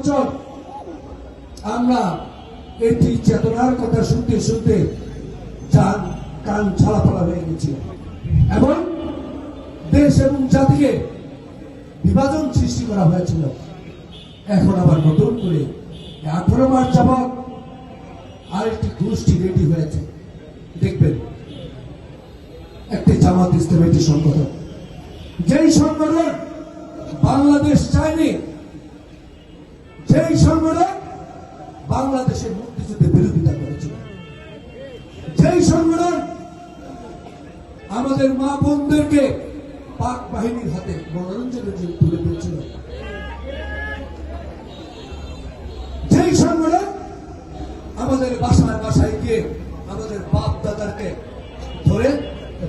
বছর আমরা এটি চেতনার কথা শুনতে শুনতে যান কান ছাড়াপালা হয়ে গেছিল। এবং দেশ এবং জাতিকে বিভাজন সৃষ্টি করা হয়েছিল। এখন আবার নতুন করে আঠারো মাস যাবৎ আরেকটি গোষ্ঠী রেডি হয়েছে। দেখবেন, একটি জামাত ইসলাম একটি সংগঠন। যেই সংগঠন বাংলাদেশ চায়নি যেই সংগঠন বাংলাদেশের মুক্তিযুদ্ধের বিরোধিতা করেছিল। যেই সংগঠন আমাদের মা বোনদেরকে পাক বাহিনীর হাতে মনোরঞ্জনের জন্য তুলে দিয়েছিল। যেই সংগঠন আমাদের বাসায় বাসায় গিয়ে আমাদের বাপ দাদাকে ধরে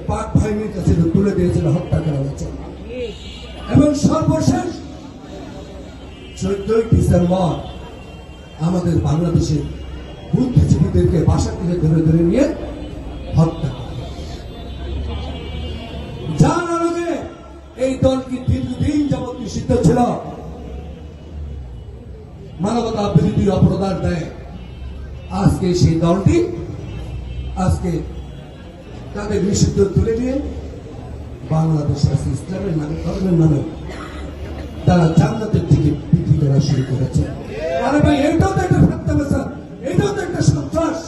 পাক বাহিনীর কাছে তুলে দিয়েছিল, হত্যা করা হয়েছে। এবং সর্বশেষ চোদ্দই ডিসেম্বর আমাদের বাংলাদেশের বুদ্ধিজীবীদেরকে বাসা থেকে ধরে ধরে নিয়ে হত্যা যার আলোকে এই দলটি দীর্ঘদিন যাবৎ নিষিদ্ধ ছিল। মানবতা বিরোধী অপরাধ দেয়। আজকে সেই দলটি, আজকে তাদের নিষিদ্ধ তুলে নিয়ে বাংলাদেশ ইসলামের নামে, ধর্মের নামে। তারা জান্নাতের দিকে করা শুরু করেছে। আরে ভাই, এটাও তো একটা ফেত্তামেশা এটাও তো একটা সন্ত্রাস।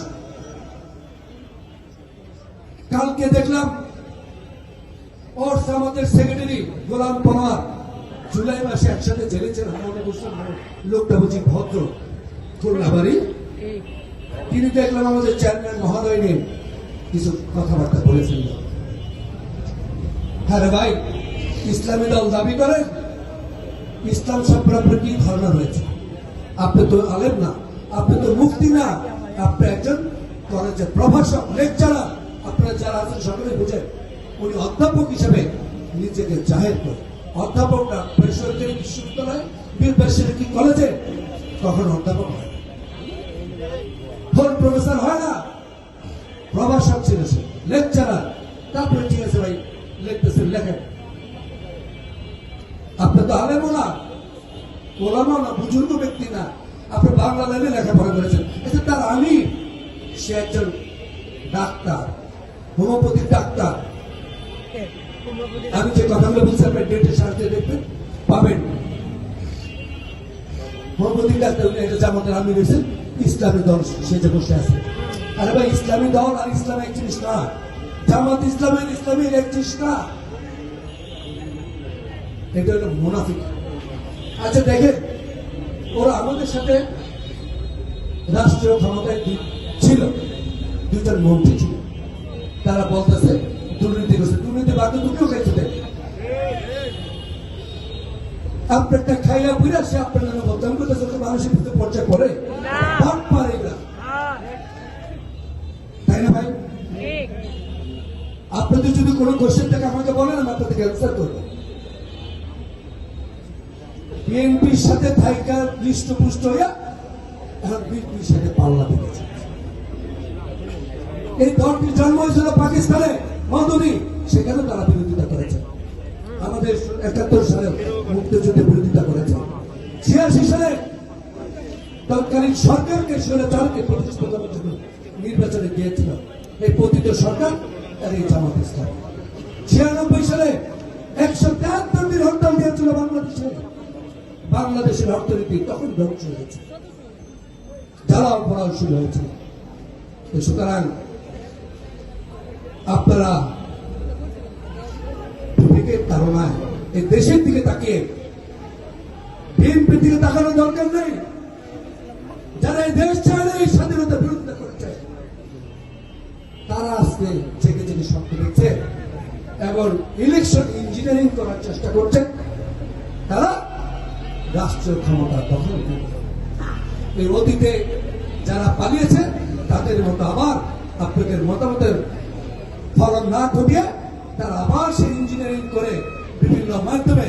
কালকে দেখলাম ওর আমাদের সেক্রেটারি গোলাম পনোয়ার জুলাই মাসে একসাথে জেলে ছিল মনে করছিলাম লোকটা বুঝি ভদ্র। খুলনাবাড়ি। তিনি দেখলাম আমাদের চেয়ারম্যান মহোদয় নিয়ে কিছু কথাবার্তা বলেছেন। হ্যাঁ রে ভাই, ইসলামী দল দাবি করেন ইসলাম সম্পর্কে কি ধারণা রয়েছে? আপনি তো আলেম না, আপনি তো মুক্তি না। আপনি একজন কলেজের প্রভাষক লেকচারার আপনারা যারা আছেন সকলে বুঝেন, উনি অধ্যাপক হিসেবে নিজেকে জাহের করে। অধ্যাপকরা বেসরকারি বিশ্ববিদ্যালয় বেসরকারি কলেজে? কখন অধ্যাপক হয় ফুল প্রফেসর হয় না। প্রভাষক ছিল সে লেকচারার তারপরে ঠিক আছে ভাই, লিখতেছেন, লেখেন। আপনি তো আলেমও না, ওলামাও না, বুজুর্গ ব্যক্তি না। আপনি বাংলা লাইনে লেখাপড়া করেছেন। আচ্ছা তার আমি, সে একজন ডাক্তার, হোমিওপ্যাথিক ডাক্তার। আমি যে কথাগুলো বলছি আপনার ডেটের সাহায্যে দেখবেন, পাবেন। হোমিওপ্যাথিক ডাক্তার উনি একটা জামাতের আমি রয়েছেন ইসলামী দল সেজে বসে আছে। আরে ভাই, ইসলামী দল আর ইসলাম এক জিনিস না জামাত ইসলামের ইসলামের এক জিনিস না এটা হলো মুনাফিক। আচ্ছা দেখেন ওরা আমাদের সাথে রাষ্ট্রীয় ক্ষমতায় ছিল দুজন মন্ত্রী ছিল। তারা বলতেছে দুর্নীতি করছে। দুর্নীতি বাকি দুটো দেখ আপনারটা খাইয়া বুঝা সে আপনার নামে বদনাম করতেছে তো মানুষের ভিতরে পর্যায়ে পড়ে। বাদ পারে তাই না ভাই? আপনাদের যদি কোনো কোশ্চেন থাকে আমাকে বলেন আমি আপনাদেরকে অ্যান্সার করব। বিএনপির সাথে থাইকা হৃষ্টপুষ্ট হইয়া এখন বিএনপির সাথে পাল্লা দিতেছে এই দলটি জন্ম হয়েছিল পাকিস্তানে মদনী সেখানে তারা বিরোধিতা করেছে। আমাদের একাত্তর সালে মুক্তিযুদ্ধে বিরোধিতা করেছে। ছিয়াশি সালে তৎকালীন সরকারকে স্বৈরাচারকে প্রতিষ্ঠিত করার জন্য নির্বাচনে গিয়েছিল। এই পতিত সরকার আর এই জামাত ইসলাম। ছিয়ানব্বই সালে একশো তেহাত্তর দিন হত্যা দিয়েছিল বাংলাদেশে। বাংলাদেশের অর্থনীতি তখন ধ্বংস হয়েছে। জ্বালাও পড়াও শুরু হয়েছে। সুতরাং আপনারা বিবেকের ধারণায় এই দেশের দিকে তাকিয়ে বিএনপির দিকে তাকানোর দরকার নেই। যারা এই দেশ না এই স্বাধীনতা বিরোধিতা করেছে, তারা আজকে জেগে জেগে স্বপ্ন দেখছে এবং ইলেকশন ইঞ্জিনিয়ারিং করার চেষ্টা করছে। তারা রাষ্ট্রীয় ক্ষমতা দখল এই অতীতে যারা পালিয়েছে, তাদের মতো আবার আপনাদের মতামতের ফলন না ঘটিয়ে তারা আবার সেই ইঞ্জিনিয়ারিং করে বিভিন্ন মাধ্যমে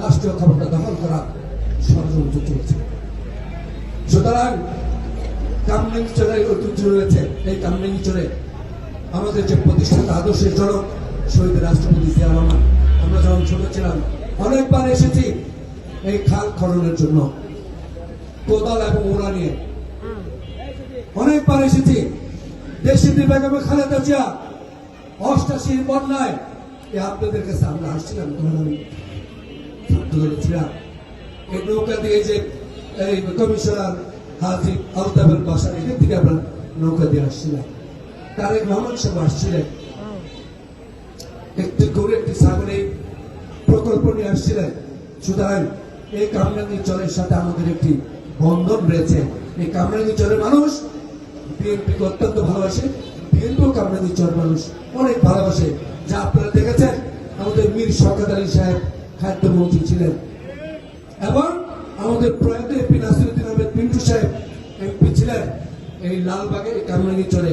রাষ্ট্রীয় ক্ষমতা দখল করার ষড়যন্ত্র চলছে। সুতরাং কামরাঙ্গি চরের ঐতিহ্য রয়েছে, এই কামরাঙ্গি চরে আমাদের যে প্রতিষ্ঠাতা আদর্শের জনক শহীদ রাষ্ট্রপতি জিয়া রহমান, আমরা যখন ছোট ছিলাম, অনেকবার এসেছি এই খাল খননের জন্য। কোদাল এবং ওরা নিয়ে। অনেকবার এসেছি। দেশি বেগম খালেদা জিয়া। অষ্টাশির বন্যায়। এ আপনাদের কাছে আমরা আসছিলাম তখন আমি এই নৌকা দিয়ে যে এই কমিশনার হাজি আলতাফের বাসার এখান থেকে আমরা নৌকা দিয়ে আসছিলাম। তারেক রহমান সাহেব আসছিলেন। একটি গরু, একটি এই প্রকল্প নিয়ে আসছিলেন। সুতরাং এই কামরাঙ্গি চরের সাথে আমাদের একটি বন্ধন রয়েছে। এই কামরাঙ্গি চরের মানুষ বিএনপিকে অত্যন্ত ভালোবাসে বিএনপিও কামরাঙ্গি চর মানুষ অনেক ভালোবাসে। যা আপনারা দেখেছেন, আমাদের মীর শওকত আলী সাহেব খাদ্যমন্ত্রী ছিলেন। এবং আমাদের প্রয়াত এমপি নাসিরুদ্দিন আহমেদ পিন্টু সাহেব এমপি ছিলেন। এই লালবাগে কামরাঙ্গি চরে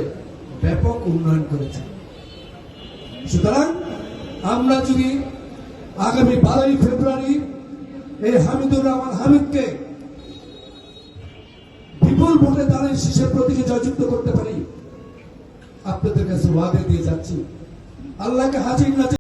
ব্যাপক উন্নয়ন করেছেন সুতরাং আমরা যদি আগামী বারোই ফেব্রুয়ারি এই হামিদুর রহমান হামিদকে বিপুল ভোটে দাঁড়িয়ে শীষের প্রতীকে জয়যুক্ত করতে পারি। আপনাদের কাছে ওয়াদে দিয়ে যাচ্ছি। আল্লাহকে হাজির না